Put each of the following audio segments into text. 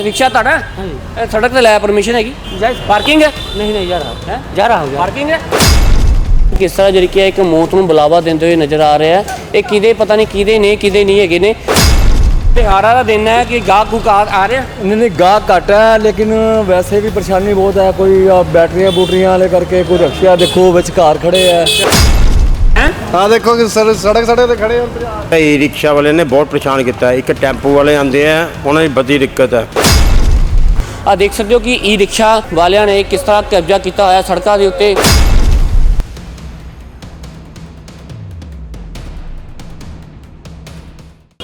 Rickshaw ਤੁਹਾਡਾ ਇਹ ਸੜਕ ਤੇ ਲੈ ਪਰਮਿਸ਼ਨ ਹੈਗੀ ਪਾਰਕਿੰਗ ਹੈ नहीं नहीं जा रहा ਹੈ जा रहा हूँ ਪਾਰਕਿੰਗ ਹੈ ਕਿਸ ਤਰ੍ਹਾਂ ਜਿਹੜੀ ਕਿ ਇੱਕ ਮੌਤ ਨੂੰ ਬੁਲਾਵਾ ਦਿੰਦੇ ਹੋਏ ਨਜ਼ਰ ਆ ਰਿਹਾ ਹੈ ਇਹ ਕਿਹਦੇ ਪਤਾ ਨਹੀਂ ਕਿਹਦੇ ਨੇ ਕਿਹਦੇ ਨਹੀਂ ਹੈਗੇ ਨੇ ਤਿਹਾਰਾਂ ਦਾ ਦਿਨ ਹੈ ਕਿ ਗਾਹਕ ਗੁਕ ਆ ਆ ਰਿਹਾ नहीं नहीं गाहक घट है लेकिन वैसे भी परेशानी बहुत है कोई आ, बैटरियां बूटरियां वाले करके कोई रक्शा देखो विच कार खड़े है ਆ ਦੇਖੋ ਕਿ ਸਰ ਸੜਕ ਸੜੇ ਤੇ ਖੜੇ ਹੋ ਇਹ ਰਿਕਸ਼ਾ ਵਾਲੇ ਨੇ ਬਹੁਤ ਪਰੇਸ਼ਾਨ ਕੀਤਾ ਹੈ। ਇੱਕ ਟੈਂਪੂ ਵਾਲੇ ਆਉਂਦੇ ਆ ਉਹਨਾਂ ਦੀ ਬੜੀ ਦਿੱਕਤ ਹੈ। ਆ ਦੇਖ ਸਕਦੇ ਹੋ ਕਿ ਈ ਰਿਕਸ਼ਾ ਵਾਲਿਆਂ ਨੇ ਕਿਸ ਤਰ੍ਹਾਂ ਕਬਜ਼ਾ ਕੀਤਾ ਹੋਇਆ ਸੜਕਾਂ ਦੇ ਉੱਤੇ।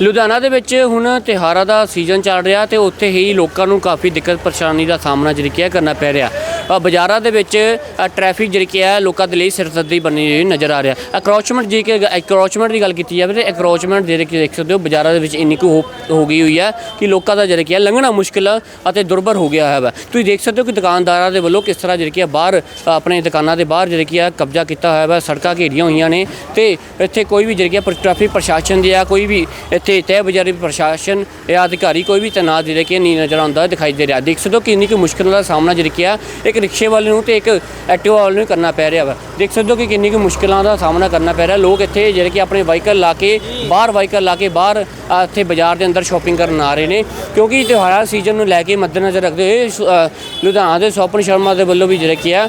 ਲੁਧਿਆਣਾ ਦੇ ਵਿੱਚ ਹੁਣ ਤਿਉਹਾਰਾਂ ਦਾ ਸੀਜ਼ਨ ਚੱਲ ਰਿਹਾ ਤੇ ਉੱਥੇ ਹੀ ਲੋਕਾਂ ਨੂੰ ਕਾਫੀ ਦਿੱਕਤ ਪਰੇਸ਼ਾਨੀ ਦਾ ਸਾਹਮਣਾ ਜਿਹੜੀ ਕਿ ਹੈ ਕਰਨਾ ਪੈ ਰਿਹਾ। ਬਾਜ਼ਾਰਾਂ ਦੇ ਵਿੱਚ ਅ, ਟ੍ਰੈਫਿਕ ਜਿਹੜੀ ਕਿ ਹੈ ਲੋਕਾਂ ਦੇ ਲਈ ਸਿਰਦਰਦੀ ਬਣੀ ਹੋਈ ਨਜ਼ਰ ਆ ਰਿਹਾ। ਅਕਰੋਚਮੈਂਟ ਜੀ ਕਿ ਅਕਰੋਚਮੈਂਟ ਦੀ ਗੱਲ ਕੀਤੀ ਜਾਵੇ ਤੇ ਅਕਰੋਚਮੈਂਟ ਜਿਹੜੇ ਕਿ ਦੇਖ ਸਕਦੇ ਹੋ ਬਾਜ਼ਾਰਾਂ ਦੇ ਵਿੱਚ ਇੰਨੀ ਕੁ ਹੋ ਗਈ ਹੋਈ ਹੈ ਕਿ ਲੋਕਾਂ ਦਾ ਜਿਹੜਾ ਕਿ ਹੈ ਲੰਘਣਾ ਮੁਸ਼ਕਿਲ ਅਤੇ ਦੁਰਭਰ ਹੋ ਗਿਆ ਹੈ ਤੁਸੀਂ ਦੇਖ ਸਕਦੇ ਹੋ ਕਿ ਦੁਕਾਨਦਾਰਾਂ ਦੇ ਵੱਲੋਂ ਕਿਸ ਤਰ੍ਹਾਂ ਜਿਹੜੀ ਕਿ ਬਾਹਰ ਆਪਣੇ ਦੁਕਾਨਾਂ ਦੇ ਬਾਹਰ ਜਿਹੜੀ ਕਿ ਹੈ ਕਬਜ਼ਾ ਕੀਤਾ ਹੋਇਆ ਵਾ ਸੜਕਾਂ ਘੇਰੀਆਂ ਹੋਈਆਂ ਨੇ ਤੇ ਇੱਥੇ ਕੋਈ ਵੀ ਜਿਹੜੀ ਕਿ ਹੈ ਟ੍ਰੈਫਿਕ ਪ੍ਰਸ਼ਾਸਨ ਦੀ ਆ ਕੋਈ ਵੀ ਇੱਥੇ ਤਹਿ ਬਜ਼ਾਰੀ ਪ੍ਰਸ਼ਾਸਨ ਜਾਂ ਅਧਿਕਾਰੀ ਕੋਈ ਵੀ ਤੈਨਾਤ ਜਿਹੜੇ ਕਿ ਨਹੀਂ ਨਜ਼ਰ ਆਉਂਦਾ ਦਿਖਾਈ ਦੇ ਰਿਹਾ। ਦੇਖ ਸਕਦੇ ਹੋ ਕਿ ਇੰਨੀ ਕੁ ਮੁਸ਼ਕਿਲਾਂ ਦਾ ਸਾਹਮਣਾ ਜਿਹੜੀ ਕਿ ਆ ਇੱਕ ਰਿਕਸ਼ੇ ਵਾਲੇ ਨੂੰ ਤੇ ਇੱਕ ਐਕਟਿਵਾ ਵਾਲੇ ਨੂੰ ਕਰਨਾ ਪੈ ਰਿਹਾ ਵਾ। ਦੇਖ ਸਕਦੇ ਹੋ ਕਿ ਕਿੰਨੀ ਕੁ ਮੁਸ਼ਕਿਲਾਂ ਦਾ ਸਾਹਮਣਾ ਕਰਨਾ ਪੈ ਰਿਹਾ। ਲੋਕ ਇੱਥੇ ਜਿਹੜੇ ਕਿ ਆਪਣੇ ਵਾਹੀਕਲ ਲਾ ਕੇ, ਬਾਹਰ ਵਾਹੀਕਲ ਲਾ ਕੇ ਬਾਹਰ ਇੱਥੇ ਬਾਜ਼ਾਰ ਦੇ ਅੰਦਰ ਸ਼ਾਪਿੰਗ ਕਰਨ ਆ ਰਹੇ ਨੇ। ਕਿਉਂਕਿ ਤਿਉਹਾਰਾਂ ਸੀਜ਼ਨ ਨੂੰ ਲੈ ਕੇ ਮੱਦੇਨਜ਼ਰ ਰੱਖਦੇ ਹੋਏ ਲੁਧਿਆਣਾ ਦੇ ਸੋਪਨ ਸ਼ਰਮਾ ਦੇ ਵੱਲੋਂ ਵੀ ਜਿਹੜੇ ਕਿ ਆ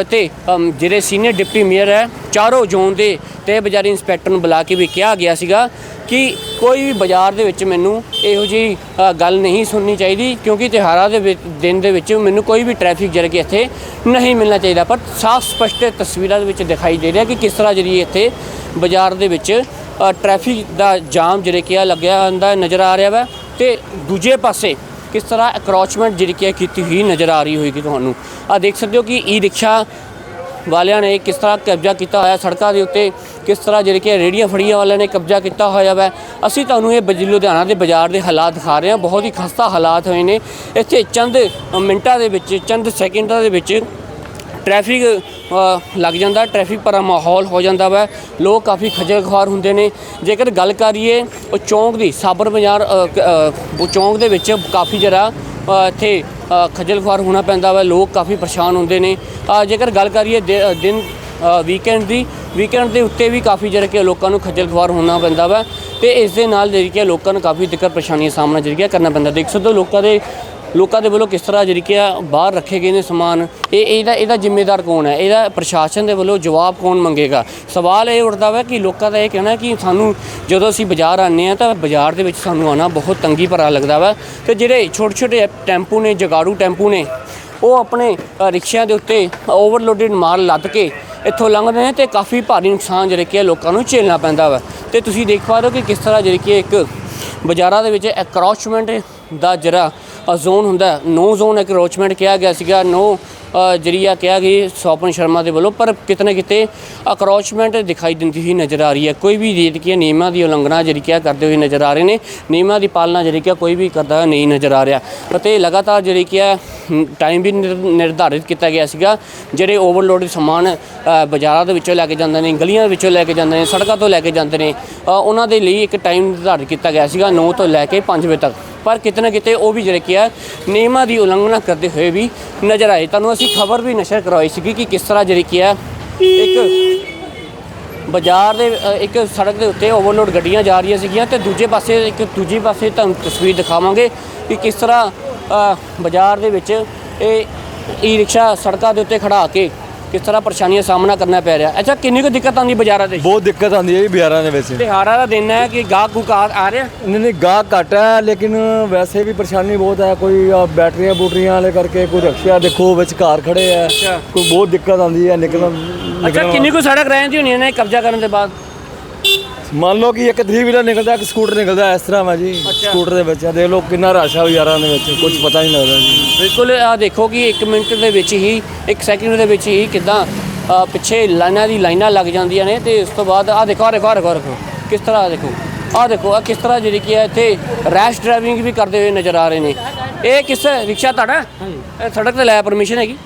ਅਤੇ ਜਿਹੜੇ ਸੀਨੀਅਰ ਡਿਪਟੀ ਮੇਅਰ ਹੈ, ਚਾਰੋਂ ਜ਼ੋਨ ਦੇ ਤੇ ਬਾਜ਼ਾਰੀ ਇੰਸਪੈਕਟਰ ਨੂੰ ਬੁਲਾ ਕੇ ਵੀ ਕਿਹਾ ਗਿਆ ਸੀਗਾ ਕਿ ਕੋਈ ਵੀ ਬਾਜ਼ਾਰ ਦੇ ਵਿੱਚ ਮੈਨੂੰ ਇਹੋ ਜਿਹੀ ਗੱਲ ਨਹੀਂ ਸੁਣਨੀ ਚਾਹੀਦੀ ਕਿਉਂਕਿ ਤਿਉਹਾਰਾਂ ਦੇ ਵਿੱਚ ਦਿਨ ਦੇ ਵਿੱਚ ਮੈਨੂੰ ਕੋਈ ਵੀ ਟ੍ਰੈਫਿਕ ਜਿਹੜਾ ਕਿ ਇੱਥੇ ਨਹੀਂ ਮਿਲਣਾ ਚਾਹੀਦਾ। ਪਰ ਸਾਫ਼ ਸਪਸ਼ਟ ਤਸਵੀਰਾਂ ਦੇ ਵਿੱਚ ਦਿਖਾਈ ਦੇ ਰਿਹਾ ਕਿ ਕਿਸ ਤਰ੍ਹਾਂ ਜਿਹੜੀ ਇੱਥੇ ਬਾਜ਼ਾਰ ਦੇ ਵਿੱਚ ਅ, ਟ੍ਰੈਫਿਕ ਦਾ ਜਾਮ ਜਿਹੜੇ ਕਿ ਆ ਲੱਗਿਆ ਹੁੰਦਾ ਨਜ਼ਰ ਆ ਰਿਹਾ ਵਾ ਤੇ ਦੂਜੇ ਪਾਸੇ ਕਿਸ ਤਰ੍ਹਾਂ ਅਕਰੋਚਮੈਂਟ ਜਿਹੜੀ ਕਿ ਕੀਤੀ ਹੋਈ ਨਜ਼ਰ ਆ ਰਹੀ ਹੋਏਗੀ ਤੁਹਾਨੂੰ। ਆ ਦੇਖ ਸਕਦੇ ਹੋ ਕਿ ਈ ਰਿਕਸ਼ਾ ਵਾਲਿਆਂ ਨੇ ਕਿਸ ਤਰ੍ਹਾਂ ਕਬਜ਼ਾ ਕੀਤਾ ਹੋਇਆ ਸੜਕਾਂ ਦੇ ਉੱਤੇ ਕਿਸ ਤਰ੍ਹਾਂ ਜਿਹੜੇ ਕਿ ਰੇੜੀਆਂ ਫੜੀਆਂ ਵਾਲਿਆਂ ਨੇ ਕਬਜ਼ਾ ਕੀਤਾ ਹੋਇਆ ਵਾ। ਅਸੀਂ ਤੁਹਾਨੂੰ ਇਹ ਬਜ- ਲੁਧਿਆਣਾ ਦੇ ਬਾਜ਼ਾਰ ਦੇ ਹਾਲਾਤ ਦਿਖਾ ਰਹੇ ਹਾਂ। ਬਹੁਤ ਹੀ ਖਸਤਾ ਹਾਲਾਤ ਹੋਏ ਨੇ। ਇੱਥੇ ਚੰਦ ਮਿੰਟਾਂ ਦੇ ਵਿੱਚ ਚੰਦ ਸੈਕਿੰਡਾਂ ਦੇ ਵਿੱਚ ਟ੍ਰੈਫਿਕ ਲੱਗ ਜਾਂਦਾ ਟ੍ਰੈਫਿਕ ਭਰਾ ਮਾਹੌਲ ਹੋ ਜਾਂਦਾ ਵਾ। ਲੋਕ ਕਾਫੀ ਖੱਜਲ ਖੁਆਰ ਹੁੰਦੇ ਨੇ। ਜੇਕਰ ਗੱਲ ਕਰੀਏ ਉਹ ਚੌਂਕ ਦੀ ਸਾਬਰ ਬਾਜ਼ਾਰ ਚੌਂਕ ਦੇ ਵਿੱਚ ਕਾਫੀ ਜਰਾ ਇੱਥੇ ਅ, ਖੱਜਲ ਖੁਆਰ ਹੋਣਾ ਪੈਂਦਾ ਵਾ। ਲੋਕ ਕਾਫੀ ਪਰੇਸ਼ਾਨ ਹੁੰਦੇ ਨੇ। ਜੇਕਰ ਗੱਲ ਕਰੀਏ ਦਿਨ ਵੀਕਐਂਡ ਦੀ ਵੀਕਐਂਡ ਦੇ ਉੱਤੇ ਵੀ ਕਾਫੀ ਜਿਹੜਾ ਕਿ ਲੋਕਾਂ ਨੂੰ ਖੱਜਲ ਖੁਆਰ ਹੋਣਾ ਪੈਂਦਾ ਵਾ ਤੇ ਇਸ ਦੇ ਨਾਲ ਜਿਹੜੀ ਕਿ ਲੋਕਾਂ ਨੂੰ ਕਾਫੀ ਦਿੱਕਤ ਪਰੇਸ਼ਾਨੀਆਂ ਦਾ ਸਾਹਮਣਾ ਜਿਹੜੀ ਕਿ ਕਰਨਾ ਪੈਂਦਾ। ਦੇਖ ਸਕਦੇ ਹੋ ਲੋਕਾਂ ਦੇ ਲੋਕਾਂ ਦੇ ਵੱਲੋਂ ਕਿਸ ਤਰ੍ਹਾਂ ਜਿਹੜੀ ਕਿ ਆ ਬਾਹਰ ਰੱਖੇ ਗਏ ਨੇ ਸਮਾਨ। ਇਹ, ਇਹਦਾ ਇਹਦਾ ਜ਼ਿੰਮੇਦਾਰ ਕੌਣ ਹੈ? ਇਹਦਾ ਪ੍ਰਸ਼ਾਸਨ ਦੇ ਵੱਲੋਂ ਜਵਾਬ ਕੌਣ ਮੰਗੇਗਾ? ਸਵਾਲ ਇਹ ਉੱਠਦਾ ਵਾ ਕਿ ਲੋਕਾਂ ਦਾ ਇਹ ਕਹਿਣਾ ਕਿ ਸਾਨੂੰ ਜਦੋਂ ਅਸੀਂ ਬਾਜ਼ਾਰ ਆਉਂਦੇ ਆ ਤਾਂ ਬਾਜ਼ਾਰ ਦੇ ਵਿੱਚ ਸਾਨੂੰ ਆਉਣਾ ਬਹੁਤ ਤੰਗੀ ਭਰਾ ਲੱਗਦਾ ਵਾ। ਤੇ ਜਿਹੜੇ ਛੋਟੇ ਛੋਟੇ ਟੈਂਪੂ ਨੇ, ਜਗਾੜੂ ਟੈਂਪੂ ਨੇ ਉਹ ਆਪਣੇ ਰਿਕਸ਼ਿਆਂ ਦੇ ਉੱਤੇ ਓਵਰਲੋਡਡ ਮਾਲ ਲੱਦ ਕੇ ਇੱਥੋਂ ਲੰਘਦੇ ਨੇ ਤੇ ਕਾਫੀ ਭਾਰੀ ਨੁਕਸਾਨ ਜਿਹੜੇ ਕਿ ਆ ਲੋਕਾਂ ਨੂੰ ਝੇਲਣਾ ਪੈਂਦਾ ਵਾ। ਤੇ ਤੁਸੀਂ ਦੇਖ ਪਾ ਰਹੇ ਹੋ ਕਿ ਕਿਸ ਤਰ੍ਹਾਂ ਜਿਹੜੀ ਕਿ ਇੱਕ ਬਾਜ਼ਾਰਾਂ ਦੇ ਵਿੱਚ ਐਕਰੋਚਮੈਂਟ ਦਾ ਜਿਹੜਾ ਜ਼ੋਨ ਹੁੰਦਾ ਨੋ ਜ਼ੋਨ ਐਕਰੋਚਮੈਂਟ ਕਿਹਾ ਗਿਆ ਸੀਗਾ, ਨੋ ਜਿਹੜੀ ਆ ਕਿਹਾ ਗਈ ਸੋਪਨ ਸ਼ਰਮਾ ਦੇ ਵੱਲੋਂ, ਪਰ ਕਿਤੇ ਨਾ ਕਿਤੇ ਅਕਰੋਚਮੈਂਟ ਦਿਖਾਈ ਦਿੰਦੀ ਹੋਈ ਨਜ਼ਰ ਆ ਰਹੀ ਹੈ। ਕੋਈ ਵੀ ਜਿਹੜੀ ਕਿ ਨਿਯਮਾਂ ਦੀ ਉਲੰਘਣਾ ਜਿਹੜੀ ਕਿ ਕਰਦੇ ਹੋਏ ਨਜ਼ਰ ਆ ਰਹੇ ਨੇ, ਨਿਯਮਾਂ ਦੀ ਪਾਲਣਾ ਜਿਹੜੀ ਕਿ ਕੋਈ ਵੀ ਕਰਦਾ ਨਹੀਂ ਨਜ਼ਰ ਆ ਰਿਹਾ। ਅਤੇ ਲਗਾਤਾਰ ਜਿਹੜੀ ਕਿ ਆ ਟਾਈਮ ਵੀ ਨਿਰ- ਨਿਰਧਾਰਿਤ ਕੀਤਾ ਗਿਆ ਸੀਗਾ, ਜਿਹੜੇ ਓਵਰਲੋਡ ਸਮਾਨ ਬਾਜ਼ਾਰਾਂ ਦੇ ਵਿੱਚੋਂ ਲੈ ਕੇ ਜਾਂਦੇ ਨੇ, ਗਲੀਆਂ ਵਿੱਚੋਂ ਲੈ ਕੇ ਜਾਂਦੇ ਨੇ, ਸੜਕਾਂ ਤੋਂ ਲੈ ਕੇ ਜਾਂਦੇ ਨੇ ਉਹਨਾਂ ਦੇ ਲਈ ਇੱਕ ਟਾਈਮ ਨਿਰਧਾਰਿਤ ਕੀਤਾ ਗਿਆ ਸੀਗਾ 9 ਤੋਂ ਲੈ ਕੇ 5 ਵਜੇ ਤੱਕ। ਪਰ ਕਿਤੇ ਨਾ ਕਿਤੇ ਉਹ ਵੀ ਜਿਹੜੇ ਕਿ ਆ, ਨਿਯਮਾਂ ਦੀ ਉਲੰਘਣਾ ਕਰਦੇ ਹੋਏ ਵੀ ਨਜ਼ਰ ਆਏ। ਤੁਹਾਨੂੰ ਅਸੀਂ ਖਬਰ ਵੀ ਨਸ਼ਰ ਕਰਵਾਈ ਸੀਗੀ ਕਿ ਕਿਸ ਤਰ੍ਹਾਂ ਜਿਹੜੀ ਕਿ ਆ, ਇੱਕ ਬਾਜ਼ਾਰ ਦੇ ਇੱਕ ਸੜਕ ਦੇ ਉੱਤੇ ਓਵਰਲੋਡ ਗੱਡੀਆਂ ਜਾ ਰਹੀਆਂ ਸੀਗੀਆਂ ਤੇ ਦੂਜੇ ਪਾਸੇ, ਇੱਕ ਦੂਜੀ ਪਾਸੇ ਤੁਹਾਨੂੰ ਤਸਵੀਰ ਦਿਖਾਵਾਂਗੇ ਕਿ ਕਿਸ ਤਰ੍ਹਾਂ ਬਾਜ਼ਾਰ ਦੇ ਵਿੱਚ ਇਹ ਈ ਰਿਕਸ਼ਾ ਸੜਕਾਂ ਦੇ ਉੱਤੇ ਖੜਾ ਕੇ ਕਿਸ ਤਰ੍ਹਾਂ ਪਰੇਸ਼ਾਨੀਆਂ ਦਾ ਸਾਹਮਣਾ ਕਰਨਾ ਪੈ ਰਿਹਾ। ਅੱਛਾ ਕਿੰਨੀ ਕੁ ਦਿੱਕਤ ਆਉਂਦੀ ਬਾਜ਼ਾਰਾਂ ਦੇ ਬਹੁਤ ਦਿੱਕਤ ਆਉਂਦੀ ਹੈ ਜੀ ਬਾਜ਼ਾਰਾਂ ਦੇ ਵਿੱਚ। ਤਿਹਾਰਾਂ ਦਾ ਦਿਨ ਹੈ ਕਿ ਗਾਹ ਗੁਕਾਰ ਆ ਰਿਹਾ? ਨਹੀਂ ਨਹੀਂ ਗਾਹਕ ਘਟ ਹੈ ਲੇਕਿਨ ਵੈਸੇ ਵੀ ਪਰੇਸ਼ਾਨੀ ਬਹੁਤ ਹੈ। ਕੋਈ ਬੈਟਰੀਆਂ ਬੂਟਰੀਆਂ ਵਾਲੇ ਕਰਕੇ ਕੋਈ ਰਕਸ਼ਾ ਦੇਖੋ ਵਿੱਚ ਕਾਰ ਖੜੇ ਹੈ। ਕੋਈ ਬਹੁਤ ਦਿੱਕਤ ਆਉਂਦੀ ਹੈ ਨਿਕਲਣ ਅੱਛਾ ਕਿੰਨੀ ਕੁ ਸੜਕ ਰਹਿੰਦੀ ਹੋਣੀ ਨੇ ਕਬਜ਼ਾ ਕਰਨ ਦੇ ਬਾਅਦ? ਮੰਨ ਲਓ ਕਿ ਇੱਕ 3 ਵੀਲਰ ਨਿਕਲਦਾ ਇੱਕ ਸਕੂਟਰ ਨਿਕਲਦਾ ਇਸ ਤਰ੍ਹਾਂ ਵਾ ਜੀ। ਸਕੂਟਰ ਦੇ ਵਿੱਚ ਆ ਦੇਖ ਲਓ ਕਿੰਨਾ ਰਸ਼ ਆ ਯਾਰਾਂ ਦੇ ਵਿੱਚ ਕੁਝ ਪਤਾ ਨਹੀਂ ਲੱਗਦਾ ਜੀ। ਬਿਲਕੁਲ ਆ ਦੇਖੋ ਕਿ 1 ਮਿੰਟ ਦੇ ਵਿੱਚ ਹੀ 1 ਸੈਕਿੰਡ ਦੇ ਵਿੱਚ ਹੀ ਕਿਦਾਂ ਪਿੱਛੇ ਲਾਈਨਾਂ ਦੀ ਲਾਈਨਾਂ ਲੱਗ ਜਾਂਦੀਆਂ ਨੇ ਤੇ ਉਸ ਤੋਂ ਬਾਅਦ ਆ ਦੇਖੋ ਆ ਦੇਖੋ ਆ ਦੇਖੋ ਕਿਸ ਤਰ੍ਹਾਂ ਦੇਖੋ। ਆ ਦੇਖੋ ਆ ਕਿਸ ਤਰ੍ਹਾਂ ਜਿਹੜੀ ਕੀ ਹੈ ਇੱਥੇ ਰੈਸ਼ ਡਰਾਈਵਿੰਗ ਵੀ ਕਰਦੇ ਹੋਏ ਨਜ਼ਰ ਆ ਰਹੇ ਨੇ। ਇਹ ਕਿਸ ਰਿਕਸ਼ਾ ਤੁਹਾਡਾ? ਹਾਂਜੀ। ਸੜਕ ਤੇ ਲੈ ਪਰਮਿਸ਼ਨ ਹੈਗੀ?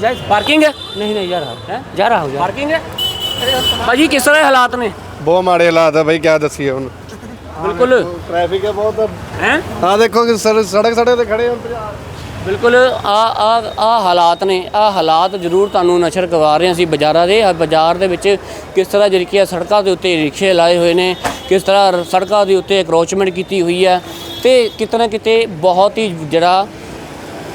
ਜਾਇਜ਼ ਪਾਰਕਿੰਗ ਹੈ? ਨਹੀਂ ਨਹੀਂ ਯਾਰ ਹਾਂ? ਜਾ ਰਹਾ ਹੂੰ ਪਾਰਕਿੰਗ ਹੈ? ਭਾਜੀ ਕਿਸ ਤਰ੍ਹਾਂ ਦੇ ਹਾਲਾਤ ਨੇ? ਬਹੁਤ ਮਾੜੇ ਹਾਲਾਤ ਆ ਬਈ ਕਿਆ ਦੱਸੀਏ ਹੁਣ। ਬਿਲਕੁਲ। ਟ੍ਰੈਫਿਕ ਹੈ ਬਹੁਤ। ਹੈ? ਆ ਦੇਖੋ ਕਿ ਸਰ ਸੜਕ ਸੜਕ ਤੇ ਖੜੇ ਆ ਬਿਲਕੁਲ ਆ ਆ ਆ ਹਾਲਾਤ ਨੇ। ਆ ਹਾਲਾਤ ਜ਼ਰੂਰ ਤੁਹਾਨੂੰ ਨਸ਼ਰ ਕਰਵਾ ਰਹੇ ਹਾਂ ਅਸੀਂ ਬਾਜ਼ਾਰਾਂ ਦੇ। ਆਹ ਬਾਜ਼ਾਰ ਦੇ ਵਿੱਚ ਕਿਸ ਤਰ੍ਹਾਂ ਜਿਹੜੀ ਕਿ ਆ ਸੜਕਾਂ ਦੇ ਉੱਤੇ ਰਿਕਸ਼ੇ ਲਾਏ ਹੋਏ ਨੇ ਕਿਸ ਤਰ੍ਹਾਂ ਰ- ਸੜਕਾਂ ਦੇ ਉੱਤੇ ਅਕਰੋਚਮੈਂਟ ਕੀਤੀ ਹੋਈ ਹੈ ਤੇ ਕਿਤੇ ਨਾ ਕਿਤੇ ਬਹੁਤ ਹੀ ਜਿਹੜਾ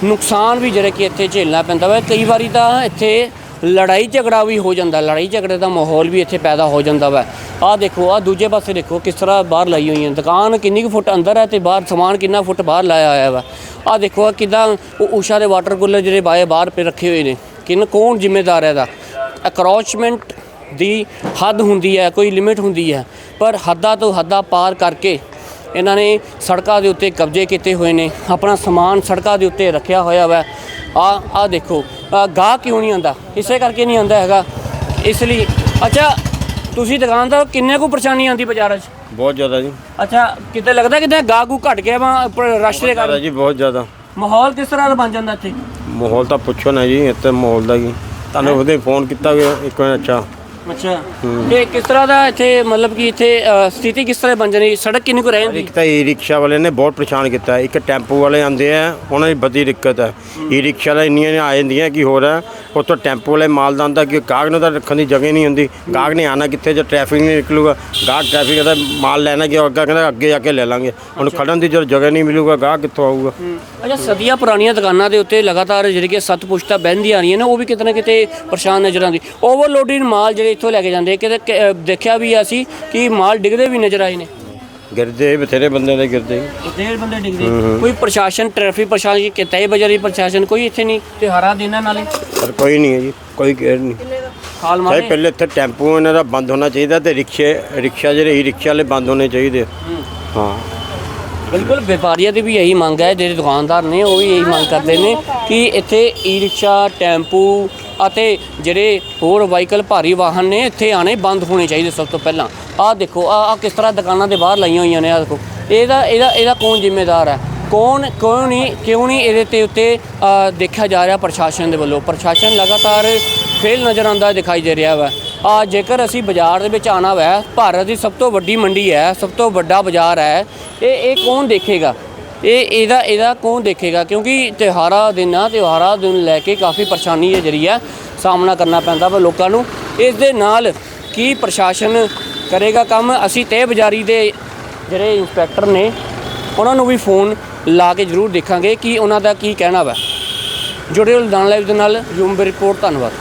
ਨੁਕਸਾਨ ਵੀ ਜਿਹੜਾ ਕਿ ਇੱਥੇ ਝੇਲਣਾ ਪੈਂਦਾ ਵਾ। ਕਈ ਵਾਰੀ ਤਾਂ ਇੱਥੇ ਲੜਾਈ ਝਗੜਾ ਵੀ ਹੋ ਜਾਂਦਾ, ਲੜਾਈ ਝਗੜੇ ਦਾ ਮਾਹੌਲ ਵੀ ਇੱਥੇ ਪੈਦਾ ਹੋ ਜਾਂਦਾ ਵਾ। ਆਹ ਦੇਖੋ, ਆਹ ਦੂਜੇ ਪਾਸੇ ਦੇਖੋ, ਕਿਸ ਤਰ੍ਹਾਂ ਬਾਹਰ ਲਾਈ ਹੋਈਆਂ ਦੁਕਾਨ ਕਿੰਨੀ ਕੁ ਫੁੱਟ ਅੰਦਰ ਹੈ ਤੇ ਬਾਹਰ ਸਮਾਨ ਕਿੰਨਾ ਫੁੱਟ ਬਾਹਰ ਲਾਇਆ ਹੋਇਆ ਵਾ। ਆਹ ਦੇਖੋ, ਆਹ ਕਿੱਦਾਂ ਉਹ ਊਸ਼ਾ ਦੇ ਵਾਟਰ ਕੂਲਰ ਜਿਹੜੇ ਬਾਏ ਬਾਹਰ ਪੇ ਰੱਖੇ ਹੋਏ ਨੇ। ਕਿਨ, ਕੌਣ ਜ਼ਿੰਮੇਦਾਰ ਹੈ ਇਹਦਾ? ਅਕਰੋਚਮੈਂਟ ਦੀ ਹੱਦ ਹੁੰਦੀ ਹੈ, ਕੋਈ ਲਿਮਿਟ ਹੁੰਦੀ ਹੈ। ਪਰ ਹੱਦਾਂ ਤੋਂ ਹੱਦਾਂ ਪਾਰ ਕਰਕੇ ਇਹਨਾਂ ਨੇ ਸੜਕਾਂ ਦੇ ਉੱਤੇ ਕਬਜ਼ੇ ਕੀਤੇ ਹੋਏ ਨੇ। ਆਪਣਾ ਸਮਾਨ ਸੜਕਾਂ ਦੇ ਉੱਤੇ ਰੱਖਿਆ ਹੋਇਆ ਵਾ। ਆ ਆ ਦੇਖੋ ਗਾਹ ਕਿਉਂ ਨਹੀਂ ਆਂਦਾ ਇਸੇ ਕਰਕੇ ਨਹੀਂ ਆਂਦਾ ਹੈਗਾ। ਇਸ ਲਈ ਅੱਛਾ ਤੁਸੀਂ ਦੁਕਾਨਦਾਰ ਕਿੰਨੇ ਕੁ ਪਰੇਸ਼ਾਨੀ ਆਂਦੀ ਬਾਜ਼ਾਰਾਂ 'ਚ ਬਹੁਤ ਜ਼ਿਆਦਾ ਜੀ। ਅੱਛਾ ਕਿਤੇ ਲੱਗਦਾ ਕਿਤੇ ਗਾਹ ਗੂ ਘਟ ਗਿਆ ਵਾ ਰਸ਼ ਦੇ ਜ਼ਿਆਦਾ ਕਾਰਨ? ਜੀ ਬਹੁਤ ਜ਼ਿਆਦਾ। ਮਾਹੌਲ ਕਿਸ ਤਰ੍ਹਾਂ ਦਾ ਬਣ ਜਾਂਦਾ ਇੱਥੇ? ਮਾਹੌਲ ਤਾਂ ਪੁੱਛੋ ਨਾ ਜੀ ਇੱਥੇ ਮਾਹੌਲ ਦਾ ਕੀ ਤੁਹਾਨੂੰ ਉਹਦੇ ਫੋਨ ਕੀਤਾ ਗਿਆ ਇੱਕ ਵਾਰ ਅੱਛਾ। ਅੱਛਾ। ਤੇ ਕਿਸ ਤਰ੍ਹਾਂ ਦਾ ਇੱਥੇ ਮਤਲਬ ਕਿ ਇੱਥੇ ਅ, ਸਥਿਤੀ ਕਿਸ ਤਰ੍ਹਾਂ ਬਣ ਜਾਣੀ? ਸੜਕ ਕਿੰਨੀ ਕੁ ਰਹਿੰਦੀ ਇੱਕ ਤਾਂ ਈ ਰਿਕਸ਼ਾ ਵਾਲੇ ਨੇ ਬਹੁਤ ਪਰੇਸ਼ਾਨ ਕੀਤਾ। ਇੱਕ ਟੈਂਪੂ ਵਾਲੇ ਆਉਂਦੇ ਆ ਉਹਨਾਂ ਦੀ ਬੜੀ ਦਿੱਕਤ ਹੈ। ਈ ਰਿਕਸ਼ਾ ਵਾਲੇ ਇੰਨੀਆਂ ਨੇ ਆ ਜਾਂਦੀਆਂ ਕੀ ਹੋ ਰਿਹਾ ਉੱਥੋਂ ਟੈਂਪੂ ਵਾਲੇ ਮਾਲਦਾਨ ਦਾ ਕਿ ਗਾਹਕ ਨੂੰ ਤਾਂ ਰੱਖਣ ਦੀ ਜਗ੍ਹਾ ਹੀ ਨਹੀਂ ਹੁੰਦੀ। ਗਾਹਕ ਨੇ ਆਣਾ ਕਿੱਥੇ ਜੇ ਟ੍ਰੈਫਿਕ ਨਹੀਂ ਨਿਕਲੂਗਾ ਗਾਹਕ ਟ੍ਰੈਫਿਕ ਦਾ ਮਾਲ ਲੈਣਾ ਕਿ ਅੱਗੇ ਕਹਿੰਦਾ ਅੱਗੇ ਜਾ ਕੇ ਲੈ ਲਾਂਗੇ। ਹੁਣ ਖੜਨ ਦੀ ਜਦੋਂ ਜਗ੍ਹਾ ਨਹੀਂ ਮਿਲੂਗਾ ਗਾਹਕ ਕਿੱਥੋਂ ਆਊਗਾ? ਅੱਛਾ ਸਦੀਆਂ ਪੁਰਾਣੀਆਂ ਦੁਕਾਨਾਂ ਦੇ ਉੱਤੇ ਲਗਾਤਾਰ ਜਿਹੜੀ ਕਿ ਸੱਤ ਪੁਸ਼ਤਾ ਬਹਿੰਦੀਆਂ ਆ ਰਹੀਆਂ ਨੇ ਉਹ ਵੀ ਕਿਤੇ ਨਾ ਕਿਤੇ ਪਰੇਸ਼ਾਨ ਨਜ਼ਰ ਆਉਂਦੀ। ਓਵਰਲੋਡਿੰਗ ਮਾਲ ਜਿਹੜੇ ਇੱਥੋਂ ਲੈ ਕੇ ਜਾਂਦੇ ਕਿਤੇ ਕਿ- ਦੇਖਿਆ ਵੀ ਅਸੀਂ ਕਿ ਮਾਲ ਡਿੱਗਦੇ ਵੀ ਨਜ਼ਰ ਆਏ ਨੇ। ਗਿਰਦੇ ਬਥੇਰੇ ਬੰਦੇ ਦੇ ਗਿਰਦੇ। ਦੇਰ ਬੰਦੇ ਡਿੱਗਦੇ। ਕੋਈ ਪ੍ਰਸ਼ਾਸਨ ਟ੍ਰੈਫਿਕ ਪ੍ਰਸ਼ਾਸਨ ਕਿਤੇ ਬਜਰੀ ਪ੍ਰਸ਼ਾਸਨ ਕੋਈ ਇੱਥੇ ਨਹੀਂ। ਤਿਉਹਾਰਾਂ ਦਿਨਾਂ ਨਾਲੇ। ਪਰ ਕੋਈ ਨਹੀਂ ਹੈ ਜੀ ਕੋਈ ਕੇਅਰ ਨਹੀਂ। ਖਾਲ ਮਾਰੇ ਪਹਿਲੇ ਇੱਥੇ ਟੈਂਪੂ ਇਹਨਾਂ ਦਾ ਬੰਦ ਹੋਣਾ ਚਾਹੀਦਾ ਤੇ ਰਿਕਸ਼ੇ ਰਿਕਸ਼ਾ ਜਿਹੜੇ ਈ ਰਿਕਸ਼ਾ ਵਾਲੇ ਬੰਦ ਹੋਣੇ ਚਾਹੀਦੇ ਹਾਂ। ਬਿਲਕੁਲ ਵਪਾਰੀਆਂ ਦੀ ਵੀ ਇਹੀ ਮੰਗ ਹੈ ਜਿਹੜੇ ਦੁਕਾਨਦਾਰ ਨੇ ਉਹ ਵੀ ਇਹੀ ਮੰਗ ਕਰਦੇ ਨੇ ਕਿ ਇੱਥੇ ਈ ਰਿਕਸ਼ਾ ਟੈਂਪੂ ਅਤੇ ਜਿਹੜੇ ਹੋਰ ਵਾਹੀਕਲ ਭਾਰੀ ਵਾਹਨ ਨੇ, ਇੱਥੇ ਆਣੇ ਬੰਦ ਹੋਣੇ ਚਾਹੀਦੇ ਸਭ ਤੋਂ ਪਹਿਲਾਂ। ਆਹ ਦੇਖੋ, ਆਹ ਆਹ ਕਿਸ ਤਰ੍ਹਾਂ ਦੁਕਾਨਾਂ ਦੇ ਬਾਹਰ ਲਾਈਆਂ ਹੋਈਆਂ ਨੇ, ਆਹ ਦੇਖੋ। ਇਹਦਾ ਇਹਦਾ ਇਹਦਾ ਕੌਣ ਜ਼ਿੰਮੇਦਾਰ ਹੈ? ਕੌਣ ਕਿਉਂ ਨਹੀਂ ਕਿਉਂ ਨਹੀਂ ਇਹਦੇ ਤੇ ਉੱਤੇ ਦੇਖਿਆ ਜਾ ਰਿਹਾ ਪ੍ਰਸ਼ਾਸਨ ਦੇ ਵੱਲੋਂ। ਪ੍ਰਸ਼ਾਸਨ ਲਗਾਤਾਰ ਫੇਲ ਨਜ਼ਰ ਆਉਂਦਾ ਦਿਖਾਈ ਦੇ ਰਿਹਾ ਵਾ। ਆ ਜੇਕਰ ਅਸੀਂ ਬਾਜ਼ਾਰ ਦੇ ਵਿੱਚ ਆਣਾ ਵੈ, ਭਾਰਤ ਦੀ ਸਭ ਤੋਂ ਵੱਡੀ ਮੰਡੀ ਹੈ, ਸਭ ਤੋਂ ਵੱਡਾ ਬਾਜ਼ਾਰ ਹੈ। ਇਹ ਇਹ ਕੌਣ ਦੇਖੇਗਾ? ਇਹ ਇਹਦਾ ਇਹਦਾ ਕੌਣ ਦੇਖੇਗਾ? ਕਿਉਂਕਿ ਤਿਉਹਾਰਾਂ ਦਿਨ ਆ ਤਿਉਹਾਰਾਂ ਦਿਨ ਲੈ ਕੇ ਕਾਫੀ ਪਰੇਸ਼ਾਨੀ ਹੈ ਜਿਹੜੀ ਆ ਸਾਹਮਣਾ ਕਰਨਾ ਪੈਂਦਾ ਵਾ ਲੋਕਾਂ ਨੂੰ। ਇਸ ਦੇ ਨਾਲ ਕੀ ਪ੍ਰਸ਼ਾਸਨ ਕਰੇਗਾ ਕੰਮ? ਅਸੀਂ ਤਹਿ ਬਾਜ਼ਾਰੀ ਦੇ ਜਿਹੜੇ ਇੰਸਪੈਕਟਰ ਨੇ, ਉਹਨਾਂ ਨੂੰ ਵੀ ਫੋਨ ਲਾ ਕੇ ਜ਼ਰੂਰ ਦੇਖਾਂਗੇ ਕਿ ਉਹਨਾਂ ਦਾ ਕੀ ਕਹਿਣਾ ਵਾ। ਜੁੜੇ ਹੋ ਲੁਧਿਆਣਾ ਲਾਈਵ ਦੇ ਨਾਲ ਜ਼ੂਮ ਰਿਪੋਰਟ, ਧੰਨਵਾਦ।